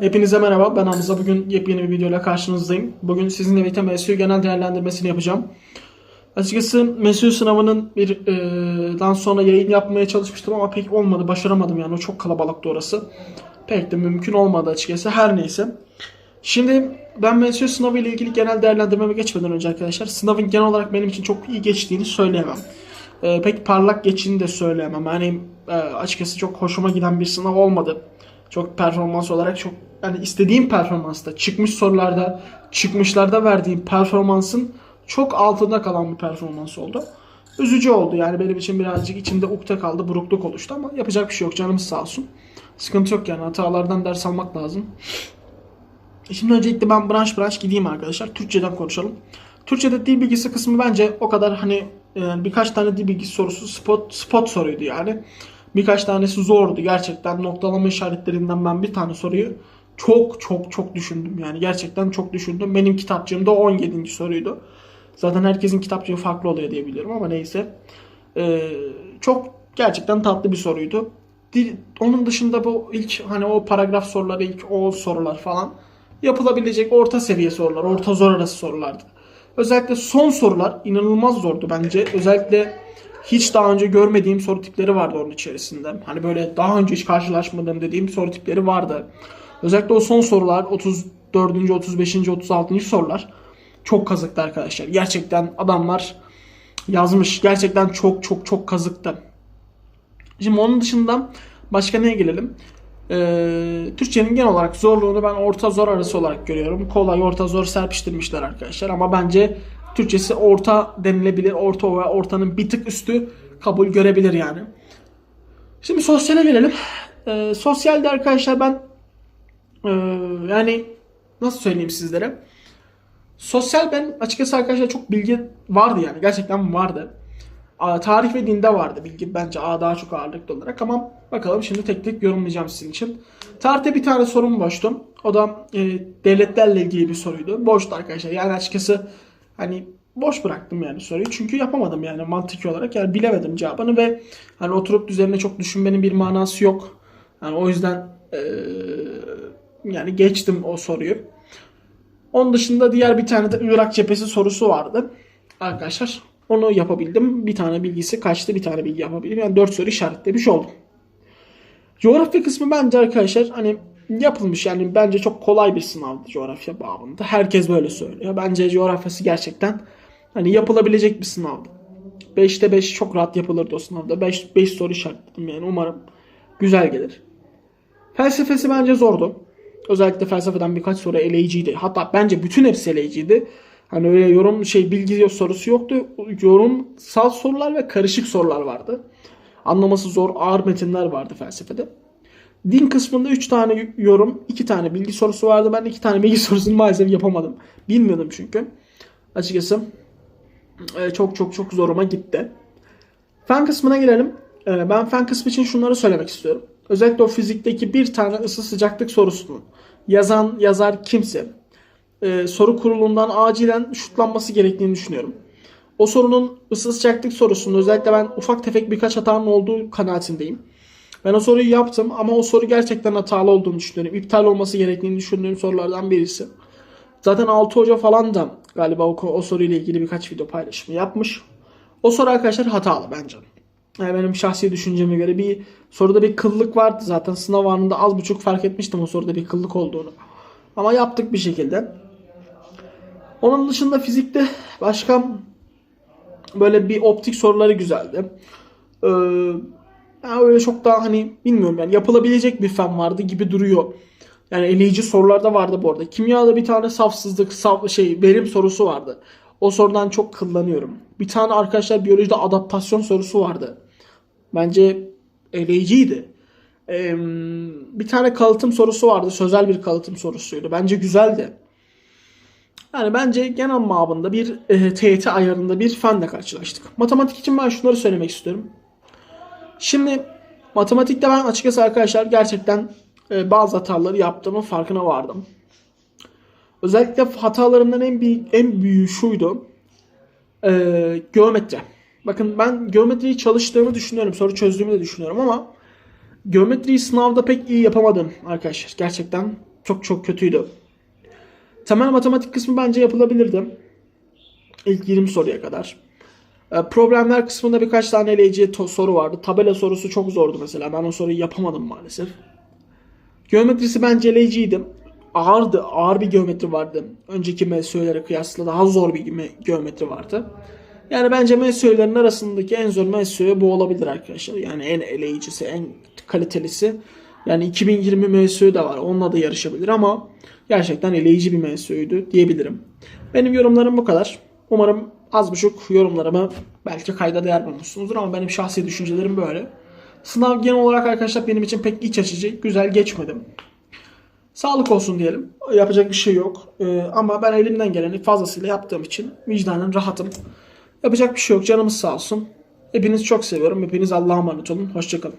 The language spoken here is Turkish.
Hepinize merhaba. Ben Hamza. Bugün yepyeni bir videoyla karşınızdayım. Bugün sizinle birlikte MSU genel değerlendirmesini yapacağım. Açıkçası MSU sınavının bir e, dan sonra yayın yapmaya çalışmıştım ama pek olmadı. Başaramadım yani. O çok kalabalıktı orası. Pek de mümkün olmadı açıkçası. Her neyse. Şimdi ben MSU sınavı ile ilgili genel değerlendirmeme geçmeden önce arkadaşlar sınavın genel olarak benim için çok iyi geçtiğini söyleyemem. E, pek parlak geçtiğini de söyleyemem. Yani e, açıkçası çok hoşuma giden bir sınav olmadı. Çok performans olarak çok yani istediğim performansta çıkmış sorularda çıkmışlarda verdiğim performansın çok altında kalan bir performans oldu. Üzücü oldu yani benim için birazcık içimde ukde kaldı burukluk oluştu ama yapacak bir şey yok canımız sağ olsun. Sıkıntı yok yani hatalardan ders almak lazım. Şimdi öncelikle ben branş branş gideyim arkadaşlar. Türkçeden konuşalım. Türkçede dil bilgisi kısmı bence o kadar hani yani birkaç tane dil bilgisi sorusu spot spot soruydu yani. Birkaç tanesi zordu gerçekten. Noktalama işaretlerinden ben bir tane soruyu çok çok çok düşündüm yani. Gerçekten çok düşündüm. Benim kitapçığımda 17. soruydu. Zaten herkesin kitapçığı farklı oluyor diye biliyorum ama neyse. Ee, çok gerçekten tatlı bir soruydu. Onun dışında bu ilk hani o paragraf soruları ilk o sorular falan yapılabilecek orta seviye sorular, orta zor arası sorulardı. Özellikle son sorular inanılmaz zordu bence. Özellikle hiç daha önce görmediğim soru tipleri vardı onun içerisinde. Hani böyle daha önce hiç karşılaşmadığım dediğim soru tipleri vardı. Özellikle o son sorular 34. 35. 36. sorular çok kazıktı arkadaşlar. Gerçekten adamlar yazmış. Gerçekten çok çok çok kazıktı. Şimdi onun dışında başka neye gelelim? Ee, Türkçenin genel olarak zorluğunu ben orta zor arası olarak görüyorum. Kolay orta zor serpiştirmişler arkadaşlar ama bence Türkçesi orta denilebilir. Orta ve ortanın bir tık üstü kabul görebilir yani. Şimdi sosyale gelelim. Ee, sosyalde arkadaşlar ben ee, yani nasıl söyleyeyim sizlere? Sosyal ben açıkçası arkadaşlar çok bilgi vardı yani. Gerçekten vardı. Aa, Tarih ve dinde vardı bilgi bence Aa, daha çok ağırlıklı olarak ama bakalım şimdi tek tek yorumlayacağım sizin için. Tarihte bir tane sorum boştu. O da e, devletlerle ilgili bir soruydu. Boştu arkadaşlar. Yani açıkçası hani boş bıraktım yani soruyu. Çünkü yapamadım yani mantıki olarak. Yani bilemedim cevabını ve hani oturup üzerine çok düşünmenin bir manası yok. Yani o yüzden e, yani geçtim o soruyu. Onun dışında diğer bir tane de Irak cephesi sorusu vardı. Arkadaşlar onu yapabildim. Bir tane bilgisi kaçtı bir tane bilgi yapabildim. Yani 4 soru işaretlemiş oldum. Coğrafya kısmı bence arkadaşlar hani yapılmış yani bence çok kolay bir sınavdı coğrafya babında. Herkes böyle söylüyor. Bence coğrafyası gerçekten hani yapılabilecek bir sınavdı. 5'te 5 çok rahat yapılırdı o sınavda. 5 5 soru işaretledim yani umarım güzel gelir. Felsefesi bence zordu. Özellikle felsefeden birkaç soru eleyiciydi. Hatta bence bütün hepsi eleyiciydi. Hani öyle yorum şey bilgi sorusu yoktu. Yorumsal sorular ve karışık sorular vardı. Anlaması zor ağır metinler vardı felsefede. Din kısmında 3 tane yorum, 2 tane bilgi sorusu vardı. Ben 2 tane bilgi sorusunu maalesef yapamadım. Bilmiyordum çünkü. Açıkçası e, çok çok çok zoruma gitti. Fen kısmına gelelim. E, Ben fen kısmı için şunları söylemek istiyorum. Özellikle o fizikteki bir tane ısı sıcaklık sorusunu yazan yazar kimse e, soru kurulundan acilen şutlanması gerektiğini düşünüyorum. O sorunun ısı sıcaklık sorusunda özellikle ben ufak tefek birkaç hatanın olduğu kanaatindeyim. Ben o soruyu yaptım ama o soru gerçekten hatalı olduğunu düşünüyorum. İptal olması gerektiğini düşündüğüm sorulardan birisi. Zaten Altı Hoca falan da galiba o, o soruyla ilgili birkaç video paylaşımı yapmış. O soru arkadaşlar hatalı bence. Yani benim şahsi düşünceme göre bir soruda bir kıllık vardı zaten. Sınav anında az buçuk fark etmiştim o soruda bir kıllık olduğunu. Ama yaptık bir şekilde. Onun dışında fizikte başka böyle bir optik soruları güzeldi. Ee, yani öyle çok daha hani bilmiyorum yani yapılabilecek bir fen vardı gibi duruyor. Yani eleyici sorular da vardı bu arada. Kimyada bir tane safsızlık, saf, şey verim sorusu vardı. O sorudan çok kullanıyorum. Bir tane arkadaşlar biyolojide adaptasyon sorusu vardı. Bence eleyiciydi. Ee, bir tane kalıtım sorusu vardı. Sözel bir kalıtım sorusuydu. Bence güzeldi. Yani bence genel mabında bir e, TYT ayarında bir fenle karşılaştık. Matematik için ben şunları söylemek istiyorum. Şimdi matematikte ben açıkçası arkadaşlar gerçekten e, bazı hataları yaptığımın farkına vardım. Özellikle hatalarımdan en büyük, en büyüğü şuydu. E, geometri. Bakın ben geometriyi çalıştığımı düşünüyorum. Soru çözdüğümü de düşünüyorum ama Geometriyi sınavda pek iyi yapamadım arkadaşlar. Gerçekten çok çok kötüydü. Temel matematik kısmı bence yapılabilirdi. İlk 20 soruya kadar. E, Problemler kısmında birkaç tane eleyici soru vardı. Tabela sorusu çok zordu mesela. Ben o soruyu yapamadım maalesef. Geometrisi bence eleyiciydi. Ağırdı. Ağır bir geometri vardı. Önceki MSÖ'lere kıyasla daha zor bir ge- geometri vardı. Yani bence MSÖ'lerin arasındaki en zor MSÖ bu olabilir arkadaşlar. Yani en eleyicisi, en kalitelisi. Yani 2020 MSÖ de var. Onunla da yarışabilir ama gerçekten eleyici bir MSÖ'ydü diyebilirim. Benim yorumlarım bu kadar. Umarım az buçuk yorumlarımı belki kayda değer bulmuşsunuzdur ama benim şahsi düşüncelerim böyle. Sınav genel olarak arkadaşlar benim için pek iç açıcı, güzel geçmedim. Sağlık olsun diyelim. Yapacak bir şey yok. Ee, ama ben elimden geleni fazlasıyla yaptığım için vicdanen rahatım. Yapacak bir şey yok. Canımız sağ olsun. Hepinizi çok seviyorum. Hepiniz Allah'a emanet olun. Hoşçakalın.